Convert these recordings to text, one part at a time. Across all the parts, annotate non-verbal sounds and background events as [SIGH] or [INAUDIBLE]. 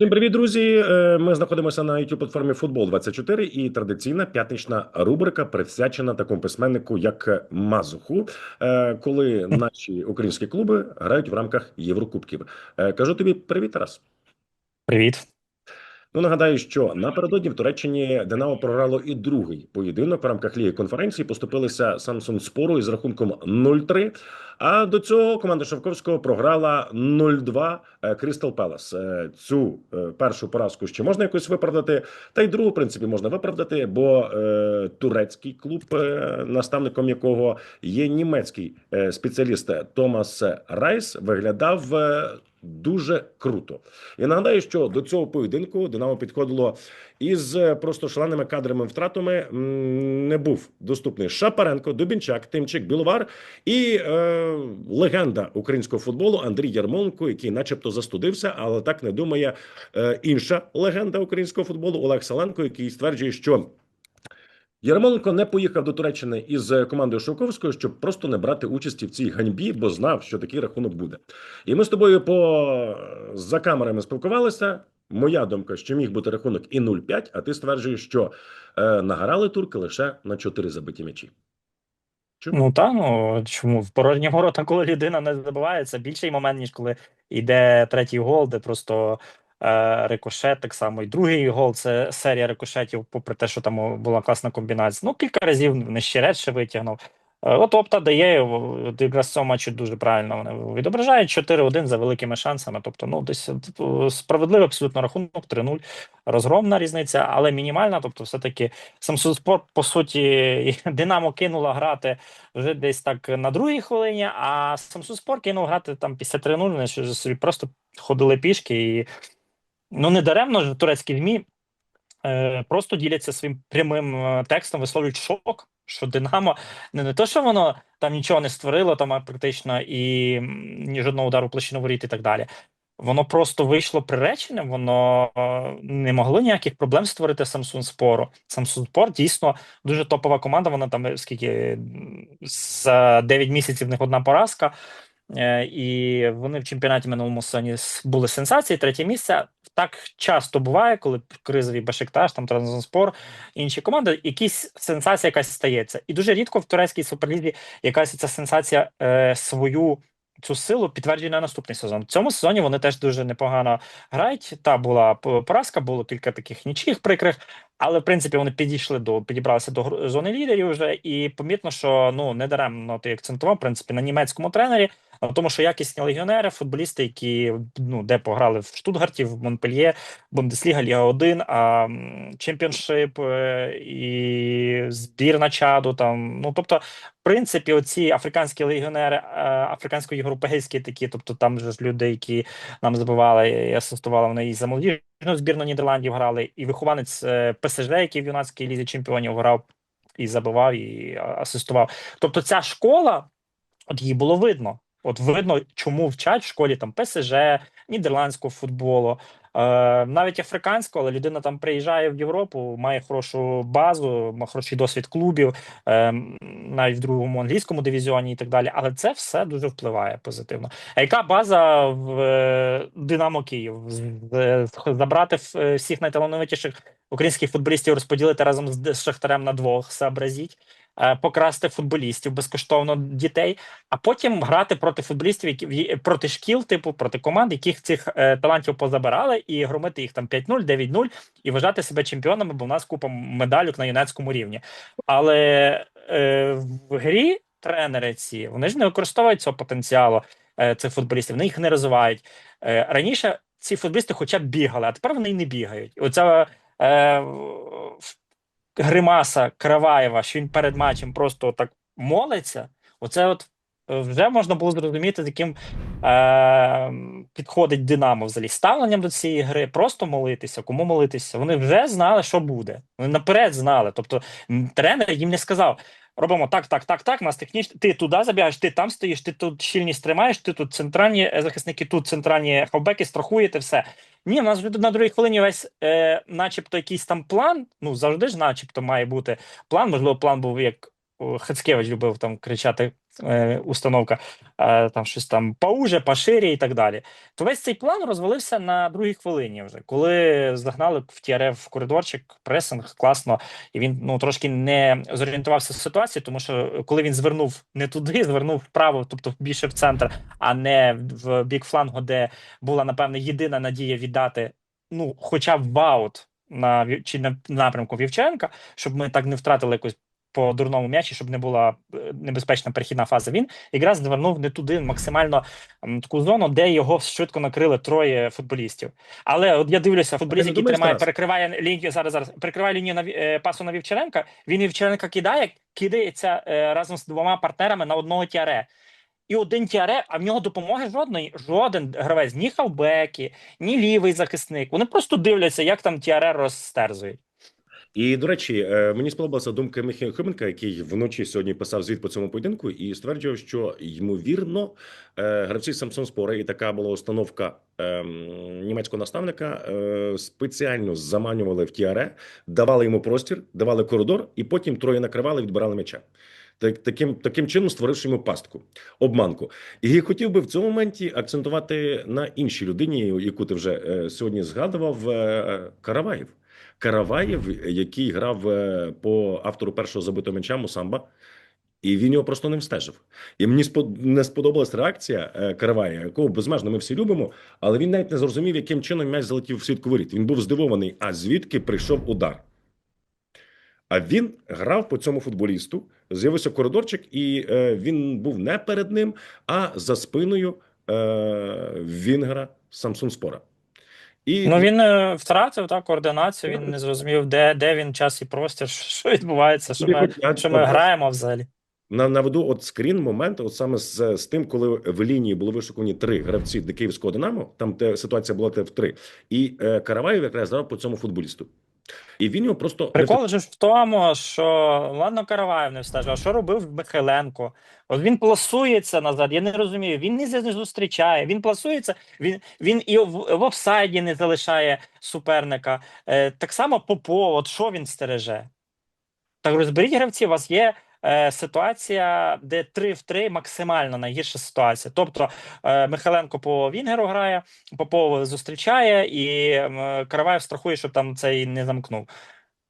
Всім привіт, друзі! Е, Ми знаходимося на youtube платформі Футбол 24 і традиційна п'ятнична рубрика присвячена такому письменнику, як Мазуху, е, коли [LAUGHS] наші українські клуби грають в рамках Єврокубків. Е, Кажу тобі привіт, Тарас. Привіт. Ну нагадаю, що напередодні в Туреччині Динамо програло і другий поєдинок в рамках ліги конференції. Поступилися Самсун Спору із рахунком 0-3. А до цього команда Шовковського програла 0-2 Крістал Пелас. Цю е, першу поразку ще можна якось виправдати, та й другу, в принципі, можна виправдати, бо е, турецький клуб, е, наставником якого є німецький спеціаліст Томас Райс, виглядав. Дуже круто. Я нагадаю, що до цього поєдинку Динамо підходило із е, просто шаленими кадрами втратами. Не був доступний Шапаренко, Дубінчак, Тимчик, Біловар і е, легенда українського футболу Андрій Ярмоленко, який, начебто, застудився, але так не думає е, інша легенда українського футболу Олег Саленко, який стверджує, що. Ярмоленко не поїхав до Туреччини із е, командою Шовковського, щоб просто не брати участі в цій ганьбі, бо знав, що такий рахунок буде. І ми з тобою по за камерами спілкувалися. Моя думка, що міг бути рахунок і 0-5, а ти стверджуєш, що е, награли турки лише на 4 забиті м'ячі. Чому? Ну та ну чому в порожні ворота, коли людина не забиває, це більший момент, ніж коли йде третій гол, де просто е, рикошет, так само і другий гол це серія рикошетів, попри те, що там була класна комбінація. Ну, кілька разів нещерет ще витягнув. Е, От опта дає якраз цього матчу дуже правильно вони відображають 4-1 за великими шансами. Тобто, ну десь типу, справедливий абсолютно рахунок 3-0, розгромна різниця, але мінімальна. Тобто, все-таки Самсун Спорт, по суті, Динамо кинула грати вже десь так на другій хвилині, а Самсун Спорт кинув грати там після 3-0, вони собі просто ходили пішки. І ну не даремно ж турецькі ЗМІ е, просто діляться своїм прямим е, текстом, висловлюють шок, що Динамо не, не то, що воно там нічого не створило, там практично і ні жодного удару площину воріт і так далі. Воно просто вийшло приреченим, воно е, не могло ніяких проблем створити Samsung Спору. Samsung Sport дійсно дуже топова команда. Вона там е, скільки за 9 місяців в них одна поразка. І вони в чемпіонаті минулому сезоні були сенсації, третє місце. Так часто буває, коли кризовий Бешикташ, там Транзонспор, інші команди, якісь сенсація якась стається. І дуже рідко в турецькій суперлізі якась ця сенсація е, свою цю силу підтверджує на наступний сезон. В цьому сезоні вони теж дуже непогано грають. Та була поразка, було кілька таких нічих прикрих, але в принципі вони підійшли до підібралися до зони лідерів вже, і помітно, що ну не даремно ти акцентував в принципі на німецькому тренері. Тому, що якісні легіонери, футболісти, які ну де пограли в Штутгарті, в Монпельє, Бундесліга, Ліга 1, а Чемпіоншип е, і збірна чаду. Там ну тобто, в принципі, оці африканські легіонери, е, африкансько-європейські такі, тобто там ж люди, які нам забивали і асистували вони і за молодіжну збірну Нідерландів грали, і вихованець е, ПСЖ, який в юнацькій лізі чемпіонів грав і забивав, і асистував. Тобто, ця школа, от її було видно. От видно, чому вчать в школі там ПСЖ, нідерландського футболу, е, навіть африканського, але людина там приїжджає в Європу, має хорошу базу, має хороший досвід клубів, е, навіть в другому англійському дивізіоні і так далі. Але це все дуже впливає позитивно. А яка база в е, Динамо Київ? З- Забрати е, всіх найталановитіших українських футболістів, розподілити разом з Шахтарем на двох, сообразіть. Е, Покрасти футболістів безкоштовно дітей, а потім грати проти футболістів, які проти шкіл, типу проти команд, яких цих е, талантів позабирали, і громити їх там 5-0, 9-0 і вважати себе чемпіонами, бо в нас купа медалюк на юнацькому рівні. Але е, в грі тренери ці вони ж не використовують цього потенціалу е, цих футболістів, вони їх не розвивають. Е, раніше ці футболісти хоча б бігали, а тепер вони й не бігають. Оця е, гримаса Караваєва, що він перед матчем просто так молиться. Оце от е, вже можна було зрозуміти, з яким е, підходить Динамо взагалі ставленням до цієї гри. Просто молитися, кому молитися. Вони вже знали, що буде. Вони наперед знали. Тобто тренер їм не сказав. Робимо так, так, так, так. Нас технічно. Ти туди забігаєш, ти там стоїш, ти тут щільність тримаєш, ти тут центральні е, захисники, тут центральні хавбеки, страхуєте все. Ні, в нас вже на другій хвилині весь, е, начебто, якийсь там план. Ну завжди ж, начебто, має бути план. Можливо, план був як Хацкевич любив там кричати установка, е, там щось там поуже, поширі і так далі. То весь цей план розвалився на другій хвилині, вже коли загнали в Тіаре в коридорчик, пресинг класно, і він ну трошки не зорієнтувався в ситуації, тому що коли він звернув не туди, [LAUGHS] звернув вправо, тобто більше в центр, а не в бік флангу, де була напевне єдина надія віддати, ну, хоча б в аут на чи на напрямку Вівченка, щоб ми так не втратили якось по дурному м'ячі, щоб не була е, небезпечна перехідна фаза. Він якраз звернув не туди максимально таку зону, де його швидко накрили троє футболістів. Але от я дивлюся, футболіст, який думаєш, тримає, перекриває лінію зараз. Зараз перекриває лінію на е, пасу на Вівчаренка. Він Вівчаренка кидає, кидається е, разом з двома партнерами на одного тіаре. І один тіаре, а в нього допомоги жодної. Жоден гравець, ні хавбеки, ні лівий захисник. Вони просто дивляться, як там тіаре розстерзують. І до речі, е, мені сподобалася думка Михайла Хоменка, який вночі сьогодні писав звіт по цьому поєдинку, і стверджував, що ймовірно е, гравці Самсон Спора, і така була установка ем, німецького наставника. е, Спеціально заманювали в тіаре, давали йому простір, давали коридор, і потім троє накривали, відбирали м'яча. Так, таким, таким чином створивши йому пастку, обманку. І хотів би в цьому моменті акцентувати на іншій людині, яку ти вже е, сьогодні згадував, е, Караваєв. Караваєв, який грав е, по автору першого забитого м'яча Мусамба, і він його просто не встежив. І мені не сподобалась реакція е, Каравая, якого безмежно ми всі любимо, але він навіть не зрозумів, яким чином м'яч залетів в сітку воріт. Він був здивований, а звідки прийшов удар. А він грав по цьому футболісту, з'явився коридорчик, і е, він був не перед ним, а за спиною Вінгера Самсун Спора. І Ну він е, втратив так координацію. Він не зрозумів, де, де він час і простір, [LAUGHS] що відбувається, що ми, що ми граємо взагалі. На наведу от скрін момент, от саме з, з тим, коли в лінії були вишукані три гравці до київського Динамо, там те ситуація була те в три, і е, Караваєв якраз грав по цьому футболісту. І він його просто Прикол же ж в тому, що ладно, Караваєв не встежив, а що робив Михайленко? От він пласується назад. Я не розумію. Він не зустрічає. Він пласується, він, він і в, в офсайді не залишає суперника. Е, так само Попов, от що він стереже? Так розберіть гравці, у вас є е, ситуація, де 3 в 3 максимально найгірша ситуація. Тобто е, Михайленко по Вінгеру грає, Попов зустрічає, і е, Караваєв страхує, щоб там цей не замкнув.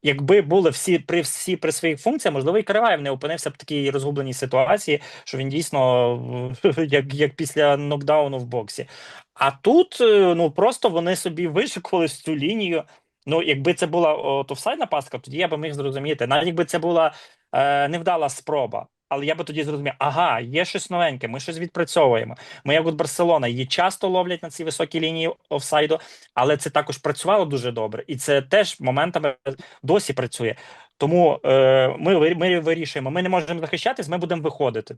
Якби були всі при всі при своїх функціях, можливо, і Караваєв не опинився б в такій розгубленій ситуації, що він дійсно [LAUGHS] як, як після нокдауну в боксі. А тут е, ну просто вони собі вишикували цю лінію. Ну, якби це була от, офсайдна пастка, тоді я би міг зрозуміти. Навіть якби це була е, невдала спроба. Але я би тоді зрозумів, ага, є щось новеньке, ми щось відпрацьовуємо. Ми, як от Барселона, її часто ловлять на цій високій лінії офсайду, але це також працювало дуже добре, і це теж моментами досі працює. Тому е, ми, ми вирішуємо, ми не можемо захищатись, ми будемо виходити.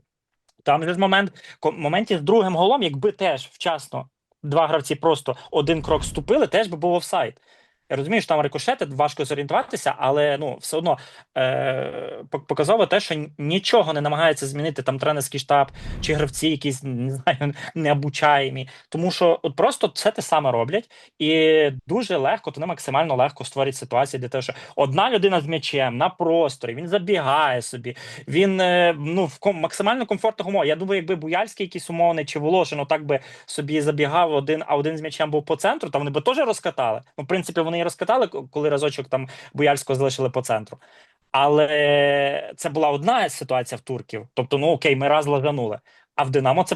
Там же момент моменті з другим голом, якби теж вчасно два гравці просто один крок ступили, теж би був офсайд. Я розумію, що там рикошети, важко зорієнтуватися, але ну все одно е, показово те, що нічого не намагається змінити там тренерський штаб чи гравці, якісь не знаю, необучаємі. Тому що от просто це те саме роблять, і дуже легко, то не максимально легко створюють ситуації, де те, що одна людина з м'ячем на просторі, він забігає собі, він е, ну в ком максимально комфортних умовах. Я думаю, якби Буяльський якийсь умовний чи Волошин так би собі забігав один, а один з м'ячем був по центру, то вони би теж розкатали. Ну, в принципі, вони і розкатали, коли разочок там Бояльського залишили по центру. Але це була одна ситуація в турків. Тобто, ну окей, ми раз лаганули. А в Динамо це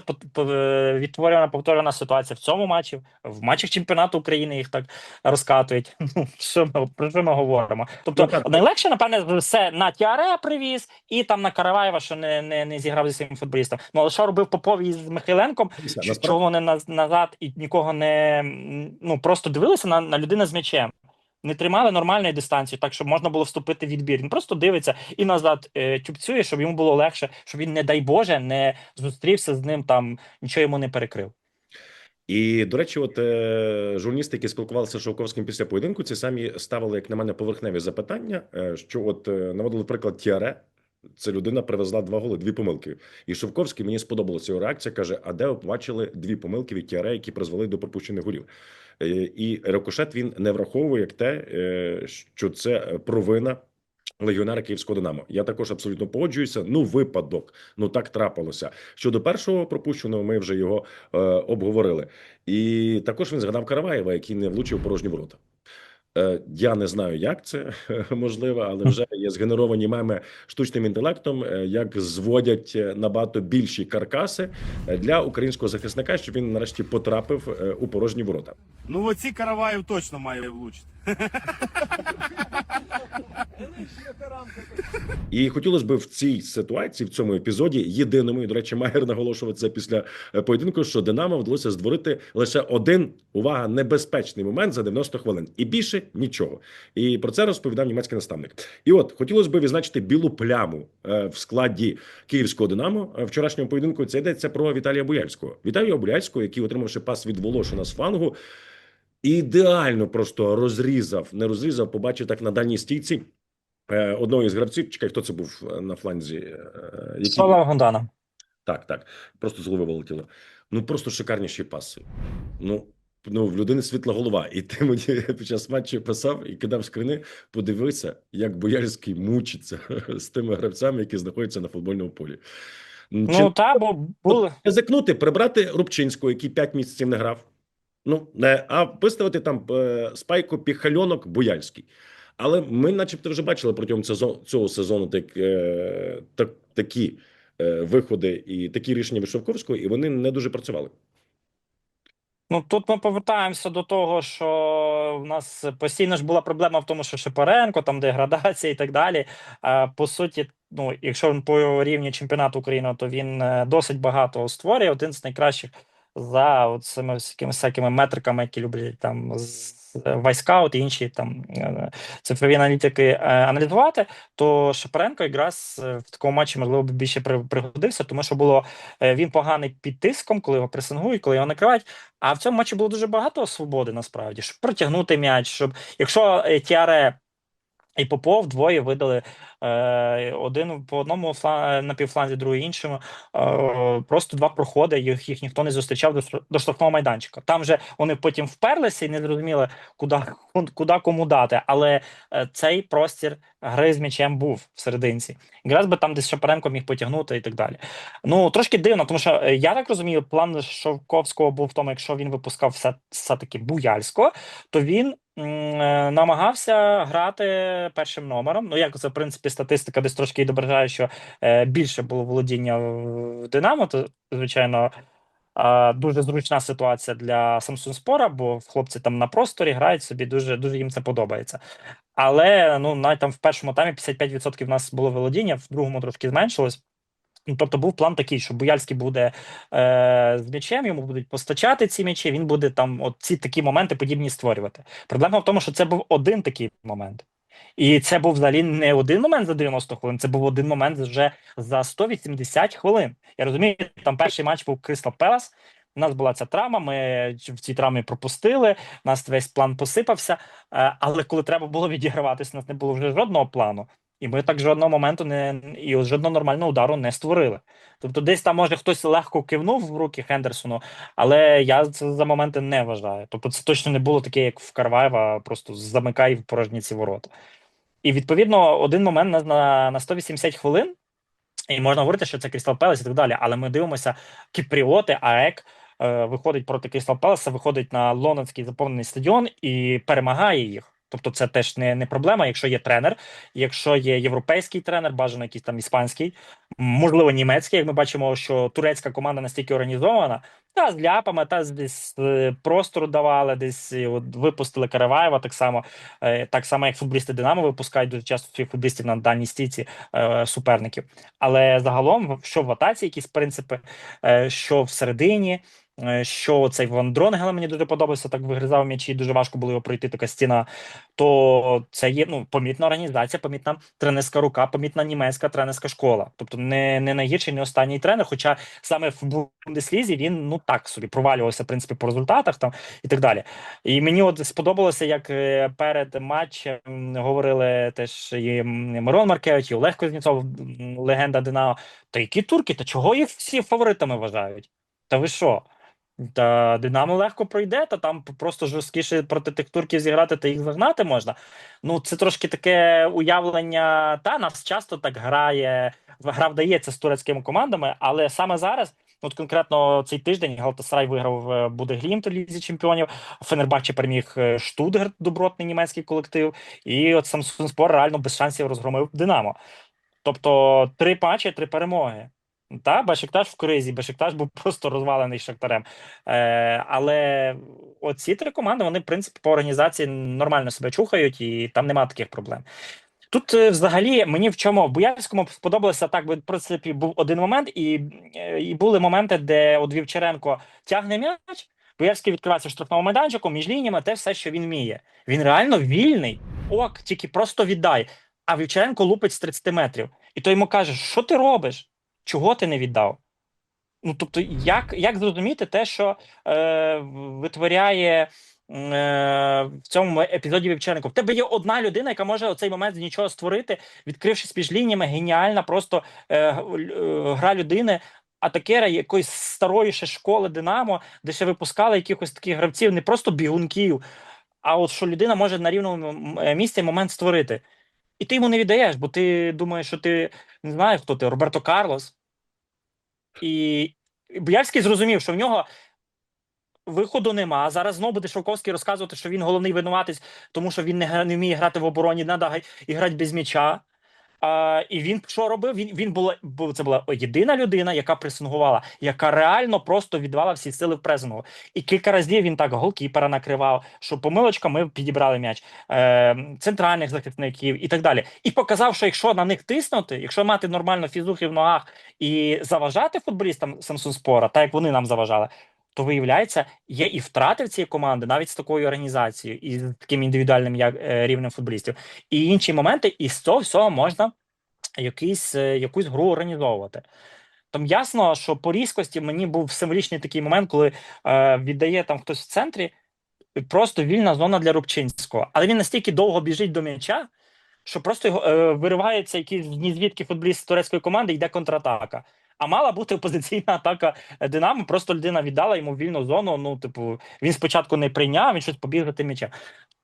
відтворена повторена ситуація в цьому матчі, в матчах чемпіонату України їх так розкатують. [LAUGHS] Ну що ми про що ми говоримо? Тобто Ну, найлегше, напевне, все на Тіаре привіз, і там на Караваєва, що не, не, не зіграв зі своїм футболістом. Ну але що робив Попов із Михайленком? Насправді- Чого вони назад і нікого не ну просто дивилися на, на людину з м'ячем. Не тримали нормальної дистанції, так щоб можна було вступити в відбір. Він просто дивиться і назад е, тюбцює, щоб йому було легше, щоб він, не дай Боже, не зустрівся з ним там, нічого йому не перекрив. І до речі, от е, журналісти, які спілкувалися з Шовковським після поєдинку, ці самі ставили, як на мене, поверхневі запитання. е, що от е, наводили приклад Тіаре. Це людина привезла два голи, дві помилки. І Шовковський мені сподобалася його реакція. каже: А де ви побачили дві помилки від Тіаре, які призвели до пропущених голів? Е, І Рикошет він не враховує як те, е, що це провина легіонера Київського Динамо. Я також абсолютно погоджуюся. Ну, випадок, ну так трапилося. Щодо першого пропущеного, ми вже його е, обговорили. І також він згадав Караваєва, який не влучив порожні ворота. Е, Я не знаю, як це [LAUGHS] можливо, але вже є згенеровані меми штучним інтелектом, е, як зводять е, набагато більші каркаси для українського захисника, щоб він нарешті потрапив у порожні ворота. Ну оці караваїв точно має влучити. [LAUGHS] І хотілося б в цій ситуації, в цьому епізоді, єдиному, і до речі, Майер наголошував це після е, поєдинку, що Динамо вдалося створити лише один увага небезпечний момент за 90 хвилин, і більше нічого. І про це розповідав німецький наставник. І от хотілося б відзначити білу пляму е, в складі київського Динамо е, вчорашньому поєдинку. Це йдеться про Віталія Буяльського. Віталія Буяльського, який отримавши пас від Волошина з флангу, ідеально просто розрізав, не розрізав, побачив так на дальній стійці. Е, Одного із гравців, чекай, хто це був е, на фланзі? е, який- Слава Гондана. Так, так. Просто з голови вилетіло. Ну просто шикарніші паси. Ну, ну в людини світла голова. І ти мені [LAUGHS] під час матчу писав і кидав скрини. Подивися, як Боярський мучиться [LAUGHS] з тими гравцями, які знаходяться на футбольному полі. Чи Ну та бо були. ризикнути, прибрати Рубчинського, який 5 місяців не грав. Ну, а виставити там е, спайку піхальонок Буяльський. Але ми, начебто, вже бачили протягом цього, сезону так, е, так, такі е, виходи і такі рішення Вишовковського, і вони не дуже працювали. Ну тут ми повертаємося до того, що в нас постійно ж була проблема в тому, що Шепаренко, там деградація і так далі. А по суті, ну якщо він по рівні чемпіонату України, то він досить багато створює. Один з найкращих за цими всякими метриками, які люблять там Вайскаут і інші там е, цифрові аналітики е, аналізувати. То Шепаренко якраз е, в такому матчі можливо б більше пригодився, тому що було він поганий під тиском, коли його пресингують, коли його накривають. А в цьому матчі було дуже багато свободи насправді, щоб протягнути м'яч, щоб якщо Тіаре і Попов двоє видали е, один по одному флан, на півфланзі, другий іншому. Е, просто два проходи, їх, їх ніхто не зустрічав до, до штрафного майданчика. Там же вони потім вперлися і не зрозуміли, куди, куди кому дати. Але е, цей простір гри з м'ячем був в серединці. Якраз би там десь Шапаренко міг потягнути і так далі. Ну трошки дивно, тому що я так розумію, план Шовковського був в тому, якщо він випускав все, все таки Буяльського, то він намагався грати першим номером. Ну як це в принципі статистика десь трошки відображає, що е, більше було володіння в Динамо, то звичайно. Дуже зручна ситуація для Samsung Спора, бо хлопці там на просторі грають собі, дуже дуже їм це подобається. Але ну навіть там в першому таймі 55% в нас було володіння, в другому трошки зменшилось. Ну, тобто був план такий, що Буяльський буде е, з м'ячем, йому будуть постачати ці м'ячі, він буде там от ці такі моменти подібні створювати. Проблема в тому, що це був один такий момент. І це був взагалі не один момент за 90 хвилин, це був один момент вже за 180 хвилин. Я розумію, там перший матч був Кристал Пелас. У нас була ця травма, ми в цій травмі пропустили, у нас весь план посипався. Е, але коли треба було відіграватися, у нас не було вже жодного плану. І ми так жодного моменту не і жодного нормального удару не створили. Тобто, десь там може хтось легко кивнув в руки Хендерсону, але я це за моменти не вважаю. Тобто, це точно не було таке, як в Карваєва, просто замикай в порожні ці ворота. І відповідно, один момент на, на, на 180 хвилин, і можна говорити, що це Крістал Пелес і так далі. Але ми дивимося, Кіпріоти, АЕК е, виходить проти Крістал Пелеса, виходить на лондонський заповнений стадіон і перемагає їх. Тобто, це теж не, не проблема, якщо є тренер, якщо є європейський тренер, бажано якийсь там іспанський, можливо, німецький. Як ми бачимо, що турецька команда настільки організована, та з ляпами, та з десь е, простору давали, десь е, от, випустили Караваєва, так само, е, так само, як футболісти Динамо випускають дуже часто своїх футболістів на дальній стійці суперників. Але загалом, що в атаці, якісь принципи, що всередині. Е, Що цей Ван Дронгел мені дуже подобався, так вигризав м'ячі, дуже важко було його пройти така стіна. То це є ну помітна організація, помітна тренерська рука, помітна німецька тренерська школа. Тобто не, не найгірший, не останній тренер. Хоча саме в Бундеслізі він ну так собі провалювався в принципі по результатах там і так далі. І мені от сподобалося, як е, перед матчем говорили теж і Мирон Маркевич, і Олег Кузнєцов, легенда Динамо. Та які турки, та чого їх всі фаворитами вважають? Та ви що? Та Динамо легко пройде, та там просто жорсткіше проти тих турків зіграти та їх загнати можна. Ну, це трошки таке уявлення. Та нас часто так грає, гра вдається з турецькими командами, але саме зараз, от конкретно цей тиждень, Галтасарай виграв е, Будеглімт у Лізі Чемпіонів, Фенербаче переміг е, Штутгарт, добротний німецький колектив, і от Самсунспор реально без шансів розгромив Динамо. Тобто три матчі, три перемоги. Та, Бешикташ в кризі, Бешикташ був [LAUGHS] просто розвалений Шахтарем. Е, але оці три команди, вони, в принципі, по організації нормально себе чухають, і там нема таких проблем. Тут, е, взагалі, мені в чому в Боярському сподобалося так, бо в принципі був один момент, і, е, і були моменти, де от Вівчаренко тягне м'яч, Боярський відкривається в штрафному майданчику, між лініями, те все, що він вміє. Він реально вільний. Ок, тільки просто віддай. А Вівчаренко лупить з 30 метрів. І той йому каже: що ти робиш? Чого ти не віддав? Ну, тобто, як, як зрозуміти те, що е, витворяє е, в цьому епізоді Вівчаренко? В тебе є одна людина, яка може оцей момент з нічого створити, відкрившись між лініями, геніальна, просто е, е, гра людини. Атакера якоїсь старої ще школи Динамо, де ще випускали якихось таких гравців, не просто бігунків, а от що людина може на рівному е, місці момент створити. І ти йому не віддаєш, бо ти думаєш, що ти не знаю, хто ти, Роберто Карлос. І Боярський зрозумів, що в нього виходу нема. Зараз знову буде Шовковський розказувати, що він головний винуватець, тому що він не, не вміє грати в обороні, треба грати без м'яча. А, і він що робив? Він, він була, бу- це була єдина людина, яка пресингувала, яка реально просто віддавала всі сили в пресингу. І кілька разів він так голкіпера накривав, що помилочка ми підібрали м'яч, е, центральних захисників і так далі. І показав, що якщо на них тиснути, якщо мати нормально фізухи в ногах і заважати футболістам Самсунспора, так як вони нам заважали, то виявляється, є і втрати в цієї команди навіть з такою організацією і з таким індивідуальним як, е, рівнем футболістів. І інші моменти, і з цього всього можна якийсь, е, якусь гру організовувати. Там ясно, що по різкості мені був символічний такий момент, коли е, віддає там хтось в центрі, просто вільна зона для Рубчинського. Але він настільки довго біжить до м'яча, що просто його е, виривається якийсь ні звідки футболіст турецької команди, йде контратака. А мала бути опозиційна атака Динамо. Просто людина віддала йому вільну зону. Ну, типу, він спочатку не прийняв, він щось побіг тим м'ячем.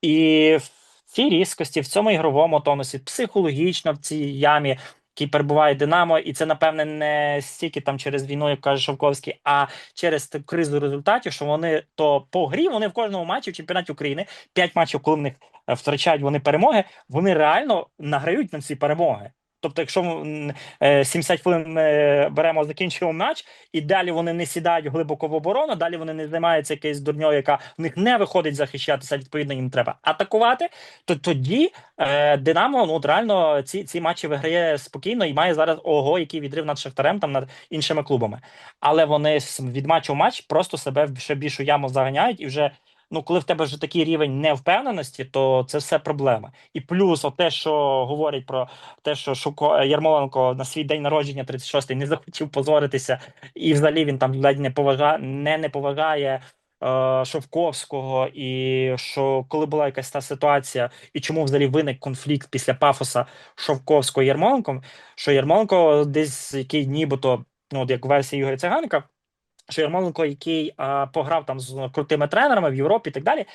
І в цій різкості, в цьому ігровому тонусі, психологічно в цій ямі, якій перебуває Динамо, і це, напевне, не стільки там через війну, як каже Шовковський, а через кризу результатів, що вони то по грі вони в кожному матчі в чемпіонаті України, п'ять матчів, коли в них е, втрачають вони перемоги, вони реально награють на ці перемоги. Тобто, якщо м, е, 70 хвилин ми беремо, закінчуємо матч, і далі вони не сідають глибоко в оборону, далі вони не займаються якоюсь дурньою, яка в них не виходить захищатися, відповідно, їм треба атакувати, то тоді е, Динамо ну, от реально ці, ці матчі виграє спокійно і має зараз ого, який відрив над Шахтарем, там над іншими клубами. Але вони від матчу в матч просто себе ще більшу яму заганяють і вже. Ну, коли в тебе вже такий рівень невпевненості, то це все проблема. І плюс, от те, що говорять про те, що Шуко Ярмоленко на свій день народження 36-й не [LAUGHS] захотів позоритися, і взагалі він там ледь не поважає, не, не поважає е, Шовковського, і що коли була якась та ситуація, і чому взагалі виник конфлікт після пафоса Шовковського Ярмоленком, що Ярмоленко десь який нібито, ну як версія Ігоря Циганика, що який а, пограв там з крутими тренерами в Європі і так далі,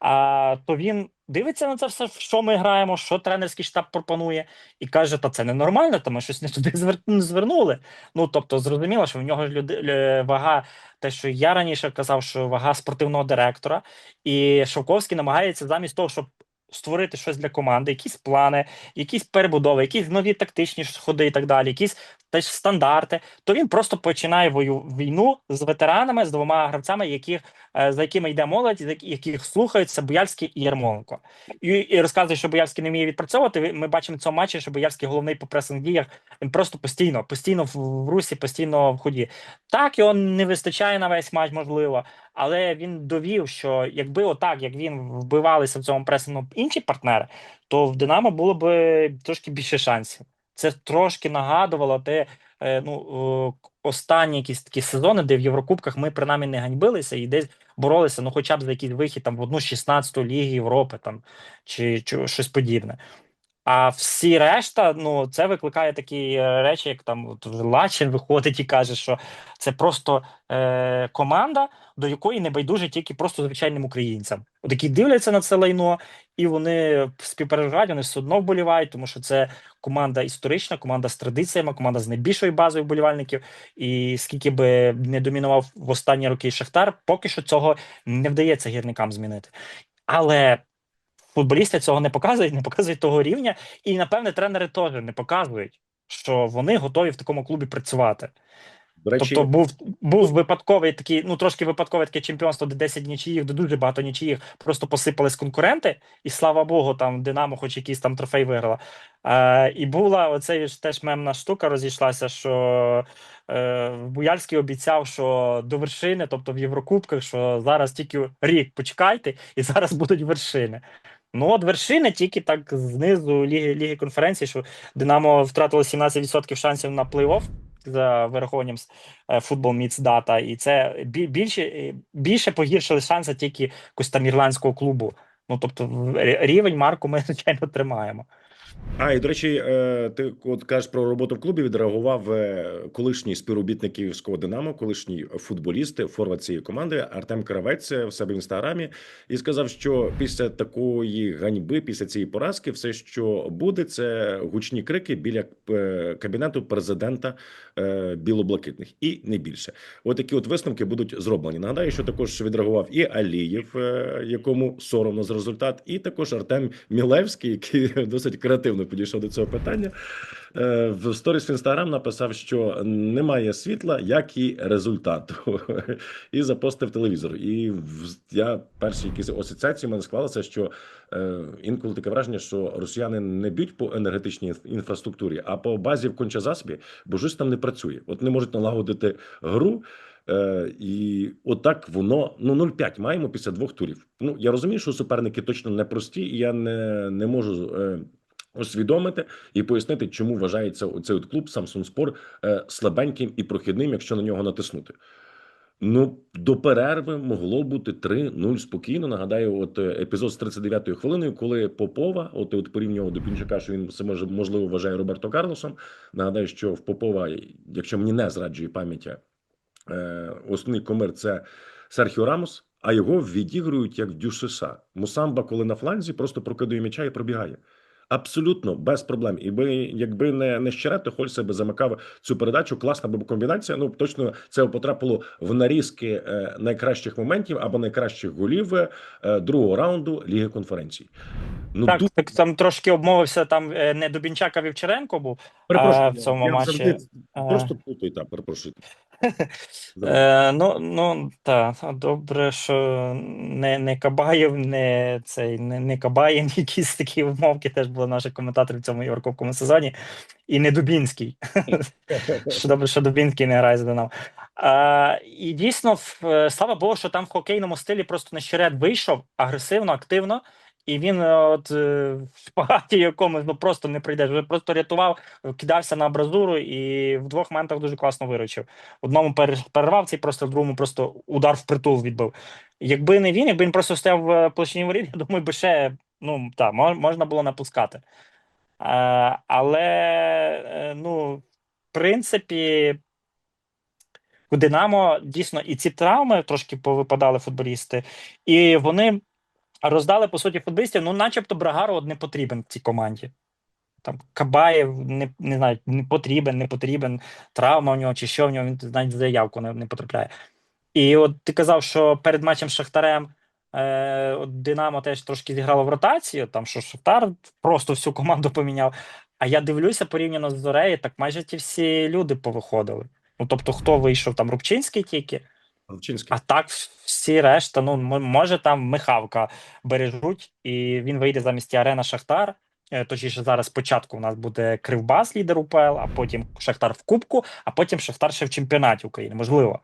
а, то він дивиться на це все, що ми граємо, що тренерський штаб пропонує, і каже: та це ненормально, то ми щось не туди звер- звернули. Ну тобто, зрозуміло, що в нього люди вага, те, що я раніше казав, що вага спортивного директора, і Шовковський намагається замість того, щоб створити щось для команди, якісь плани, якісь перебудови, якісь нові тактичні ходи і так далі, якісь теж стандарти, то він просто починає війну з ветеранами, з двома гравцями, яких, е, за якими йде молодь, яких слухаються Боярський і Ярмоленко. І, і розказує, що Боярський не вміє відпрацьовувати. Ми бачимо в цьому матчі, що Боярський головний по пресинг діях. Він просто постійно, постійно в русі, постійно в ході. Так, його не вистачає на весь матч, можливо, але він довів, що якби отак, як він вбивалися в цьому пресингу інші партнери, то в Динамо було б трошки більше шансів. Це трошки нагадувало те, е, ну, останні якісь такі сезони, де в Єврокубках ми принаймні не ганьбилися і десь боролися, ну хоча б за якийсь вихід там в одну 16-ту Ліги Європи там, чи, чи щось подібне. А всі решта, ну це викликає такі е, речі, як там от Лачин виходить і каже, що це просто е, команда, до якої не байдуже тільки просто звичайним українцям. От які дивляться на це лайно, і вони співпереживають, вони все одно вболівають, тому що це команда історична, команда з традиціями, команда з найбільшою базою вболівальників. І скільки би не домінував в останні роки Шахтар, поки що цього не вдається гірникам змінити. Але футболісти цього не показують, не показують того рівня, і напевне тренери теж не показують, що вони готові в такому клубі працювати. До речі, Тобто був був випадковий такий, ну трошки випадкове таке чемпіонство, де 10 нічиїх, де дуже багато нічиїх, просто посипались конкуренти, і слава Богу, там Динамо, хоч якийсь там трофей виграла. Е, і була оцей ж теж мемна штука, розійшлася, що е, Буяльський обіцяв, що до вершини, тобто в Єврокубках, що зараз тільки рік почекайте, і зараз будуть вершини. Ну, от вершини тільки так знизу Ліги, Ліги конференції, що Динамо втратило 17% шансів на плей-офф за вирахуванням е, футбол Міц Дата, і це більше, е, більше погіршили шанси тільки якось там ірландського клубу. Ну тобто, рівень марку ми [LAUGHS] звичайно тримаємо. А, і до речі, е, ти от кажеш про роботу в клубі. Відреагував е, колишній співробітник Київського Динамо, колишній футболіст, форвард цієї команди Артем Кравець е, в себе в інстаграмі і сказав, що після такої ганьби, після цієї поразки, все, що буде, це гучні крики біля кабінету президента білоблакитних, і не більше. От такі от висновки будуть зроблені. Нагадаю, що також відреагував і Алієв, якому соромно за результат, і також Артем Мілевський, який [LAUGHS] досить креативно підійшов до цього питання. Е, В сторіс в інстаграм написав, що немає світла, як і результату, [LAUGHS] і запостив телевізор. І я перші якісь асоціації мене склалося, що е, інколи таке враження, що росіяни не б'ють по енергетичній інфраструктурі, а по базі в кончазаспі, бо щось там не працює. От не можуть налагодити гру. Е, і отак воно ну 0,5 маємо після двох турів. Ну я розумію, що суперники точно не прості, і я не, не можу е, усвідомити і пояснити, чому вважається оцей от клуб Samsung Sport е, слабеньким і прохідним, якщо на нього натиснути. Ну, до перерви могло бути 3-0 спокійно. Нагадаю, от е, епізод з 39-ї хвилиною, коли Попова, от, от порівнював до Пінчака, що він себе може- можливо вважає Роберто Карлосом. Нагадаю, що в Попова, якщо мені не зраджує пам'ять, е, основний комир це Серхіо Рамос, а його відігрують як дюшиша. Мусамба, коли на фланзі, просто прокидує м'яча і пробігає. Абсолютно без проблем. І би, якби не, не Щерет, то Хольс би замикав цю передачу. Класна би комбінація. Ну точно це потрапило в нарізки е, найкращих моментів або найкращих голів е, другого раунду Ліги конференцій. Ну так, дуже так там трошки обмовився. Там е, не Дубінчак, а Вівчаренко був. перепрошую. а, в цьому я матчі, завжди е, просто плутаю, та перепрошую. [LAUGHS] Е, ну, ну так, добре, що не, не Кабаєв, не цей, не, не Кабаєн, [LAUGHS] якісь такі умовки теж були наших коментаторів в цьому Єврокубковому сезоні, і не Дубінський. [LAUGHS] Що добре, що Дубінський не грає за Динамо. А, і дійсно, в- е, слава Богу, що там в хокейному стилі просто Нещерет вийшов агресивно, активно. І він е, от е, в шпагаті якомусь ну просто не прийдеш. Вже просто рятував, кидався на абразуру і в двох моментах дуже класно виручив. Одному перервав цей просто в другому просто удар в притул відбив. Якби не він, якби він просто стояв в площині воріт, я думаю, би ще ну так, можна було напускати. Е, але е, ну, в принципі, у Динамо дійсно і ці травми трошки повипадали футболісти, і вони роздали по суті футболістів. Ну, начебто, Брагару не потрібен в цій команді. Там Кабаєв не, не знаю, не потрібен, не потрібен, травма у нього чи що в нього, він навіть заявку не, не потрапляє. І от ти казав, що перед матчем з Шахтарем е, от Динамо теж трошки зіграло в ротацію, там що Шахтар просто всю команду поміняв. А я дивлюся порівняно з Зорею, так майже ті всі люди повиходили. Ну тобто, хто вийшов там Рубчинський тільки, Рубчинський. а так всі решта, ну може там Михавка бережуть, і він вийде замість Арена Шахтар. Е, Точніше, зараз спочатку у нас буде Кривбас, лідер УПЛ, а потім Шахтар в Кубку, а потім Шахтар ще в чемпіонаті України, можливо.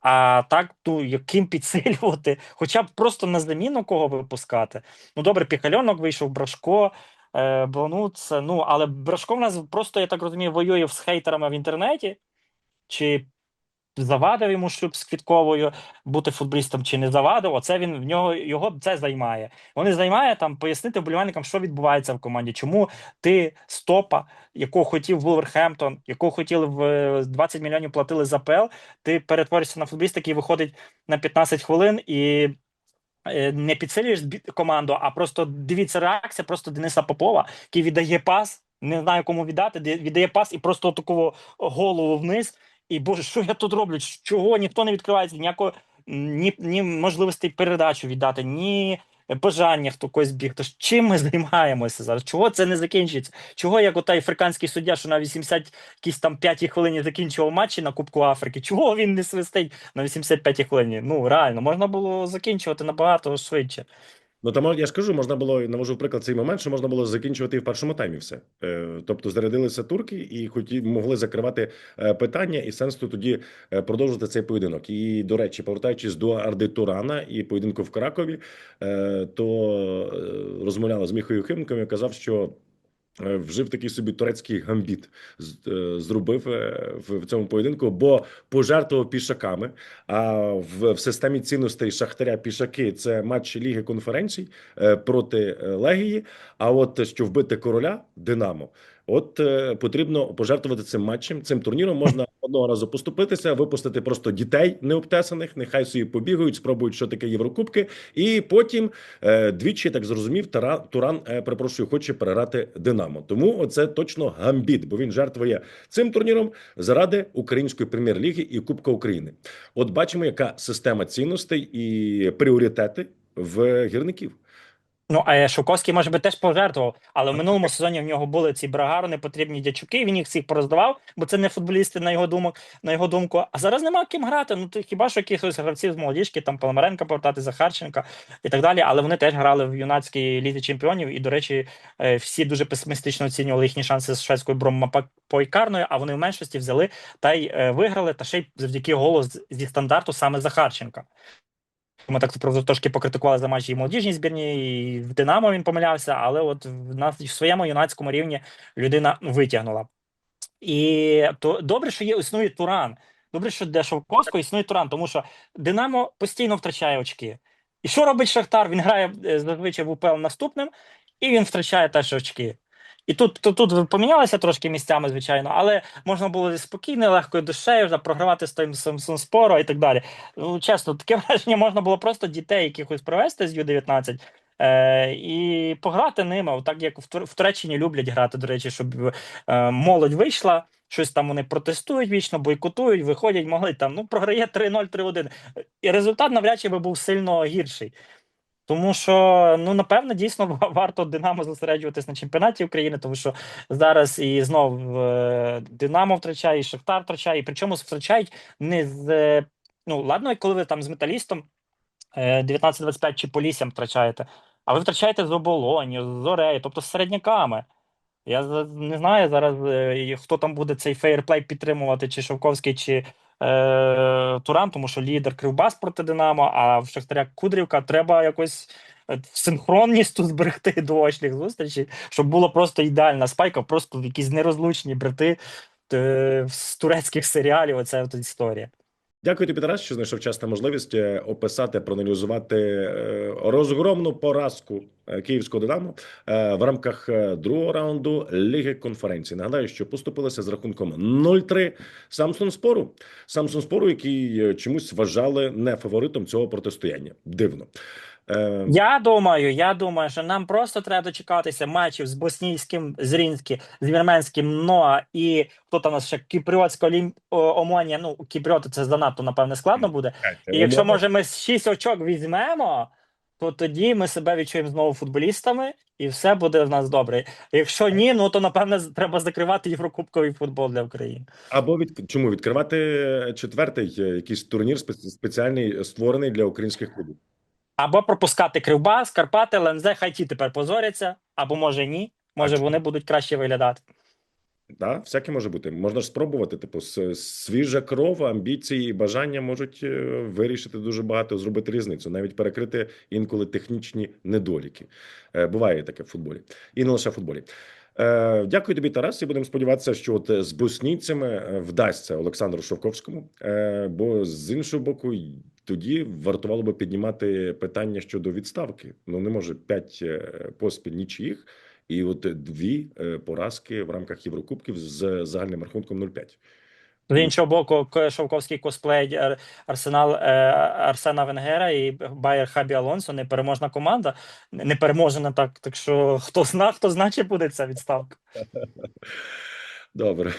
А так, ну яким підсилювати, хоча б просто на заміну кого випускати. Ну добре, Піхальонок вийшов Брашко, е, Блануц, ну але Брашко в нас просто, я так розумію, воює з хейтерами в інтернеті. Чи завадив йому шлюб з Квітковою бути футболістом чи не завадив. Оце він в нього його це займає. Вони займає там пояснити вболівальникам, що відбувається в команді, чому ти стопа, якого хотів Вулверхемптон, якого хотіли в е, 20 мільйонів платили за ПЛ, ти перетворишся на футболіста, який виходить на 15 хвилин і. е, Не підсилюєш команду, а просто дивіться реакція просто Дениса Попова, який віддає пас, не знаю кому віддати, віддає пас і просто такого голову вниз. І боже, що я тут роблю? Чого ніхто не відкривається, ніякого ні, ні можливості передачу віддати, ні бажання хто когось біг. Тож чим ми займаємося зараз? Чого це не закінчиться? Чого як отай африканський суддя, що на 80 якісь там 5 хвилині закінчував матчі на Кубку Африки? Чого він не свистить на 85 хвилині? Ну реально, можна було закінчувати набагато швидше. Ну там я ж кажу, можна було навожу приклад цей момент, що можна було закінчувати і в першому таймі все. Е, тобто зарядилися турки і хоті могли закривати е, питання, і сенс тут тоді е, продовжувати цей поєдинок. І до речі, повертаючись до Арди Турана і поєдинку в Кракові, то розмовляла з Міхою Химком і казав, що. Е, Вжив такий собі турецький гамбіт, е, зробив е, в цьому поєдинку, бо пожертвував пішаками. А в, системі цінностей Шахтаря пішаки це матч Ліги конференцій проти Легії. А от що вбити короля Динамо, от е, потрібно пожертвувати цим матчем. Цим турніром можна [LAUGHS] одного разу поступитися, випустити просто дітей необтесаних. Нехай собі побігають, спробують, що таке Єврокубки, і потім е, двічі так зрозумів. Тара Туран е, перепрошую, хоче переграти Динамо. Тому оце точно гамбіт, бо він жертвує цим турніром заради української прем'єр-ліги і Кубка України. От бачимо, яка система цінностей і пріоритети в гірників. Ну, а Шовковський, може би, теж пожертвував, але в минулому сезоні в нього були ці брагару, непотрібні дячуки, він їх всіх пороздавав, бо це не футболісти на його думок, на його думку. А зараз нема ким грати. Ну то хіба що якихось гравців з молодіжки, там Пономаренка повертати, Захарченка і так далі. Але вони теж грали в юнацькій лізі чемпіонів. І, до речі, е, всі дуже песимістично оцінювали їхні шанси з шведською бромпойкарною, а вони в меншості взяли та й е, виграли, та ще й завдяки голу з- зі стандарту саме Захарченка. Ми так трошки покритикували за матчі і молодіжній збірні, і в Динамо він помилявся, але от в нас в своєму юнацькому рівні людина витягнула. І то добре, що є існує Туран. Добре, що для Шовковського існує Туран, тому що Динамо постійно втрачає очки. І що робить Шахтар? Він грає е, зазвичай в УПЛ наступним, і він втрачає теж очки. І тут, тут, тут помінялися трошки місцями, звичайно, але можна було спокійно, легкою душею вже програвати з тим Самсун Споро і так далі. Ну, чесно, таке [LAUGHS] враження можна було просто дітей якихось привезти з Ю-19 е, і пограти ними, так як в, в Туреччині люблять грати, до речі, щоб е, молодь вийшла, щось там вони протестують вічно, бойкотують, виходять, могли там, ну, програє 3-0, 3-1. І результат навряд чи би був сильно гірший. Тому що, ну, напевно, дійсно [LAUGHS] варто Динамо зосереджуватись на чемпіонаті України, тому що зараз і знов е, Динамо втрачає, і Шахтар втрачає, і причому втрачають не з. е, Ну, ладно, коли ви там з металістом е, 19-25 чи Поліссям втрачаєте, а ви втрачаєте з оболонью, з Зорею, тобто з середняками. Я не знаю зараз, е, хто там буде цей фейерплей підтримувати, чи Шовковський, чи е, Туран, тому що лідер Кривбас проти Динамо, а в Шахтаря Кудрівка треба якось е, синхронність тут [LAUGHS] зберегти до очних зустрічей, щоб була просто ідеальна спайка, просто якісь нерозлучні брати е, з турецьких серіалів. Оце от історія. Дякую тобі, Тарас, що знайшов час та можливість е, описати, проаналізувати е, розгромну поразку е, київського Динамо в рамках другого раунду Ліги конференції. Нагадаю, що поступилися з рахунком 0-3 Самсон Спору. Самсон Спору, який чомусь вважали не фаворитом цього протистояння. Дивно. Е, Я думаю, я думаю, що нам просто треба дочекатися матчів з боснійським Зрінським, з вірменським Ноа і хто там у нас ще Кіпріотська Олім... Омонія. Ну, Кіпріоти це занадто, напевне, складно буде. І якщо може ми з 6 очок візьмемо, то тоді ми себе відчуємо знову футболістами, і все буде в нас добре. Якщо ні, ну то напевне треба закривати єврокубковий футбол для України. Або від чому відкривати е, четвертий е, якийсь турнір спе- спеціальний створений для українських клубів. Або пропускати Кривбас, Карпати, ЛНЗ, хай ті тепер позоряться, або може ні. Може, вони будуть краще виглядати. Да, всяке може бути. Можна ж спробувати. Типу, свіжа кров, амбіції і бажання можуть е, вирішити дуже багато, зробити різницю, навіть перекрити інколи технічні недоліки. Е, Буває таке в футболі, і не лише в футболі. Е, дякую тобі, Тарас. І будемо сподіватися, що от з боснійцями е, вдасться Олександру Шовковському. Е, бо з іншого боку, тоді вартувало би піднімати питання щодо відставки. Ну не може п'ять е, поспіль нічиїх, і от дві е, поразки в рамках Єврокубків з загальним рахунком 0-5. З іншого боку, Шовковський косплей Арсенал е, Арсена Венгера і Байер Хабі Алонсо непереможна команда. Непереможена так. Так що хто зна, хто значить буде ця відставка. Добре.